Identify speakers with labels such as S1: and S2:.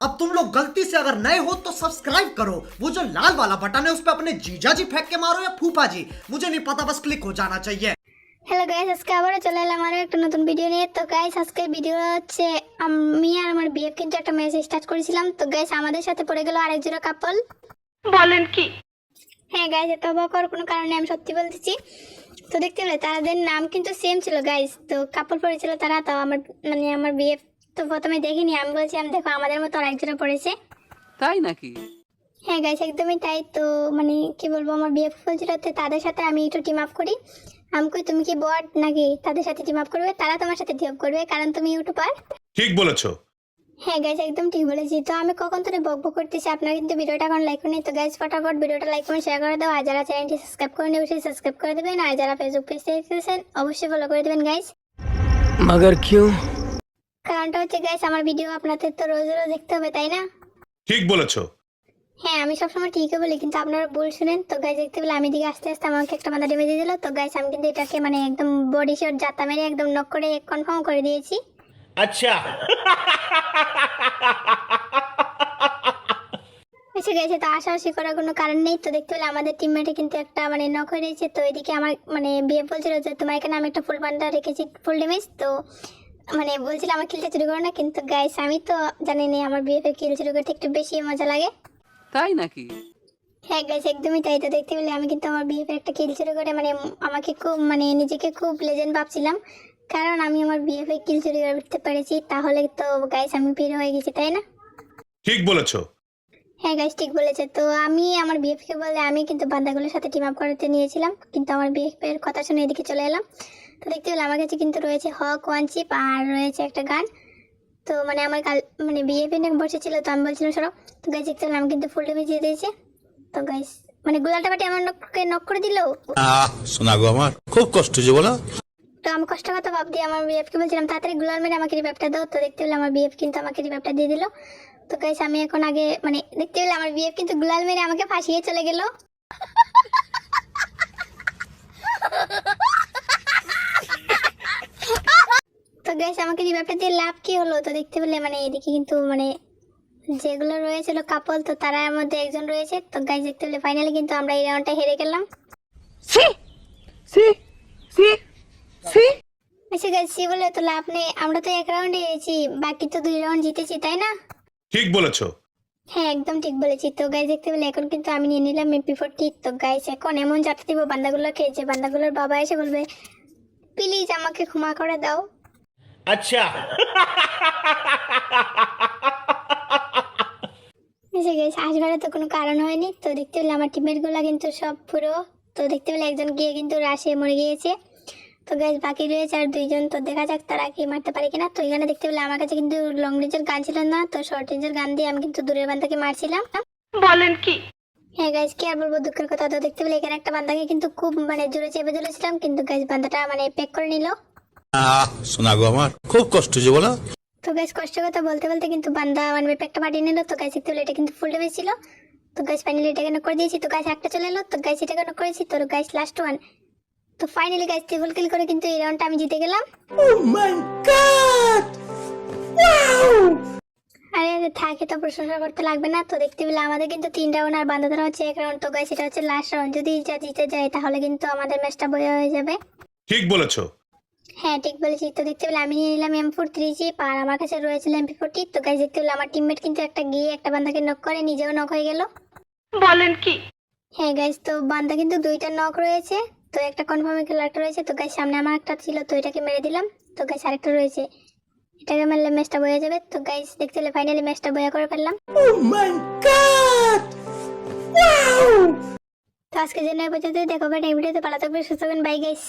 S1: अब तुम लोग गलती से अगर नए हो तो सब्सक्राइब करो वो जो लाल वाला बटन है उस पर अपने जीजा जी फेंक के मारो या फूफा जी मुझे नहीं पता बस क्लिक हो जाना चाहिए
S2: হ্যালো গাইস আজকে আবারও চলে এলাম আরও একটা নতুন ভিডিও নিয়ে তো গাইস আজকে ভিডিও হচ্ছে আমি আর আমার বিয়ে কিন্তু একটা মেসেজ স্টার্ট করেছিলাম তো গাইস আমাদের সাথে পড়ে গেল আরেক জোড়া কাপল
S3: বলেন কি
S2: হ্যাঁ গাইস এটা অবাক হওয়ার কোনো কারণে আমি সত্যি বলতেছি তো দেখতে পেলে তাদের নাম কিন্তু সেম ছিল গাইস তো কাপল পড়েছিল তারা তো আমার মানে আমার বিয়ে তো প্রথমে দেখিনি আমি বলছিলাম দেখো আমাদের মতো আর একজোড়া পড়েছে।
S4: তাই নাকি?
S2: হ্যাঁ গাইস একদমই তাই। তো মানে কি বলব আমার বিয়ে বলছিল তো তাদের সাথে আমি একটু টিম আপ করি। আমি কই তুমি কি বট নাকি তাদের সাথে টিম আপ করবে? তারা তোমার সাথে টিম আপ করবে কারণ তুমি ইউটিউবার
S5: ঠিক বলেছ।
S2: হ্যাঁ গাইস একদম ঠিক বলেছি। তো আমি কখন ধরে বক বক করতেছি আপনারা কিন্তু ভিডিওটা এখন লাইক করেন তো গাইস ফটাফট ভিডিওটা লাইক করে শেয়ার করে দাও। আর যারা চ্যানেলটি সাবস্ক্রাইব করে নেবে অবশ্যই সাবস্ক্রাইব করে দেবেন। আর যারা ফেসবুক পেজ থেকে দেখতেছেন অবশ্যই ফলো করে দেবেন গাইস
S4: মগর क्यों?
S2: কারণটা হচ্ছে গাইস আমার ভিডিও আপনাদের তো রোজ রোজ দেখতে হবে তাই না?
S5: ঠিক বলেছ।
S2: হ্যাঁ আমি সবসময় ঠিকই বলি কিন্তু আপনারা ভুল শুনেন। তো গাইজ দেখতে পেলে আমি দিকে আস্তে আস্তে আমাকে একটা মাথা ডেমে দিয়ে দিল। তো গাইজ আমি কিন্তু এটাকে মানে একদম বডি শট জাতা মেরে একদম নক করে কনফার্ম করে দিয়েছি।
S5: আচ্ছা।
S2: এসে গেছে তো আশাআশি করার কোনো কারণ নেই। তো দেখতে পেলে আমাদের টিমমেটে কিন্তু একটা মানে নক হয়ে রয়েছে। তো এদিকে আমার মানে বিয়ে বলছিল যে তোমার এখানে আমি একটা ফুল পান্ডা রেখেছি ফুল ড্যামেজ তো মানে বলছিল আমার কিলটা চুরি করো না কিন্তু গাইস আমি তো জানি না আমার বিয়ে কিল চুরি করতে একটু বেশি মজা লাগে।
S4: তাই নাকি?
S2: হ্যাঁ গাইস একদমই তাই তো দেখতে পেলে। আমি কিন্তু আমার বিএফের একটা কিল চুরি করে মানে আমাকে খুব মানে নিজেকে খুব লেজেন্ড ভাবছিলাম। কারণ আমি আমার বিএফে কিল চুরি করতে পেরেছি তাহলে তো গাইস আমি পির হয়ে গেছি তাই না?
S5: ঠিক বলেছ।
S2: হ্যাঁ গাইস ঠিক বলেছে। তো আমি আমার বিএফকে বলে আমি কিন্তু বান্দাগুলোর সাথে টিম আপ করতে নিয়েছিলাম কিন্তু আমার বিএফের কথা শুনে এদিকে চলে এলাম। তো দেখতে পেলে আমার কাছে কিন্তু রয়েছে হক ওয়ান চিপ আর রয়েছে একটা গান। তো মানে আমার কাল মানে বিএফে নিয়ে বসেছিল তো আমি বলছিলাম সরো। তো গাইস দেখতে পেলাম কিন্তু ফুল ডেমেজ দিয়ে দিয়েছে। তো গাইস মানে গুলালটা বাটি আমার নককে নক করে দিল।
S6: শোনা গো আমার খুব কষ্ট যে বলো।
S2: তো আমি কষ্ট কথা ভাব দিয়ে আমার বিএফকে বলছিলাম তাড়াতাড়ি গুলাল মেরে আমাকে রিভাইভটা দাও। তো দেখতে পেলে আমার বিএফ কিন্তু আমাকে রিভাইভটা দিয়ে দিল। তো গাইস আমি এখন আগে মানে দেখতে পেলে আমার বিএফ কিন্তু গুলাল মেরে আমাকে ফাঁসিয়ে চলে গেল। গাইস আমাকে রিভাইভটা দিয়ে লাভ কি হলো? তো দেখতে পেলে মানে এদিকে কিন্তু মানে যেগুলো রয়েছিল কাপল তো তারার মধ্যে একজন রয়েছে। তো গাইস দেখতে পেলে ফাইনালি কিন্তু আমরা এই রাউন্ডটা হেরে গেলাম।
S4: সি! সি! সি! সি!
S2: আচ্ছা গাইস সে বলে তো লাভ নেই। আমরা তো এক রাউন্ডে হেরেছি বাকি তো দুই রাউন্ড জিতেছি তাই না?
S5: ঠিক বলেছ।
S2: হ্যাঁ একদম ঠিক বলেছি। তো গাইজ দেখতে পেলে এখন কিন্তু আমি নিয়ে নিলাম এমপি ফোরটি তো গাইজ এখন এমন যাতে দিব বান্দাগুলোকে যে বান্দাগুলোর বাবা এসে বলবে প্লিজ আমাকে ক্ষমা করে দাও।
S5: আচ্ছা।
S2: গেছে আসবারে তো কোনো কারণ হয়নি। তো দেখতে পেলে আমার টিমেরগুলা কিন্তু সব পুরো। তো দেখতে পেলে একজন গিয়ে কিন্তু রাশে মরে গিয়েছে। তো গাইজ বাকি রয়েছে আর দুইজন। তো দেখা যাক তারা কি মারতে পারে কিনা। তো এখানে দেখতে পেলে আমার কাছে কিন্তু লং রেঞ্জের গান ছিল না। তো শর্ট রেঞ্জের গান দিয়ে আমি কিন্তু দূরের বান্দাকে মারছিলাম।
S3: বলেন কি?
S2: হ্যাঁ গাইজ কি আর বলব দুঃখের কথা। তো দেখতে পেলে এখানে একটা বান্দাকে কিন্তু খুব মানে জোরে চেপে ধরেছিলাম। কিন্তু গাইজ বান্দাটা মানে প্যাক করে নিল।
S6: শোনা গো আমার। খুব কষ্ট যে বলো।
S2: তো কষ্ট কথা বলতে বলতে কিন্তু বান্দা প্যাকটা পাঠিয়ে নিল। তো এটা কিন্তু ফুল ডেমেজ ছিল। তো ফাইনালি এটাকে নক করে দিয়েছি? তো একটা চলে এলো। তো গাইজ এটাকে নক করেছি? তো লাস্ট ওয়ান তো ফাইনালি ট্রিপল কিল করে কিন্তু এই রাউন্ডটা আমি জিতে গেলাম। আরে আরে থাক এটা প্রশংসা করতে লাগবে না। তো দেখতে পেলে আমাদের কিন্তু তিন রাউন্ড আর বান্দা ধরা হচ্ছে এক রাউন্ড তো এটা হচ্ছে লাস্ট রাউন্ড যদি যা জিতে যায় তাহলে কিন্তু আমাদের ম্যাচটা বয়ে হয়ে যাবে।
S5: ঠিক বলেছ।
S2: হ্যাঁ ঠিক বলেছি তো দেখতে পেলে আমি নিয়ে নিলাম এম ফোর থ্রি জিপ আর আমার কাছে রয়েছিল এমপি ফোরটি তো গাইজ দেখতে পেলে আমার টিমমেট কিন্তু একটা গিয়ে একটা বান্দাকে নক করে নিজেও নক হয়ে গেল।
S3: বলেন কি?
S2: হ্যাঁ গাইজ তো বান্দা কিন্তু দুইটা নক রয়েছে। তো একটা কনফার্মে খেলা একটা রয়েছে। তো গাইজ সামনে আমার একটা ছিল তো এটাকে মেরে দিলাম। তো গাইজ আরেকটা রয়েছে। এটাকে মারলে ম্যাচটা বয়ে যাবে। তো গাইজ দেখতে পেলে ফাইনালি ম্যাচটা বয়া করে ফেললাম। ও মাই গড তো আজকে জন্য এই পর্যন্ত দেখো ভাই এই ভিডিওতে পালা থাকবে সুস্থ বাই গাইস